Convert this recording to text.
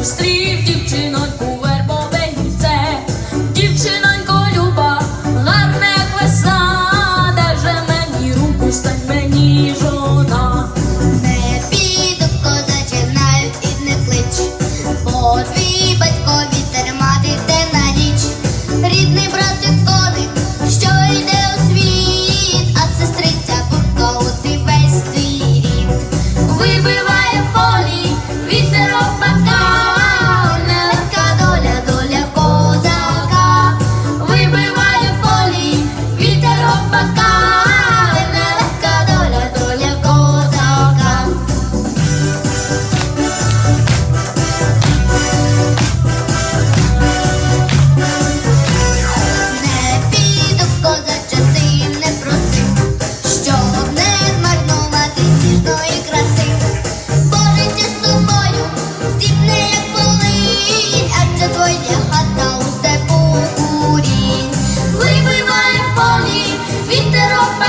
устрів дівчиноньку вербове гільце, дівчинонько люба, гарне як весна, даже мені руку стань мені жона, не піду козаче навіть і не клич, бо твій батько вітер те на річ, рідний брат.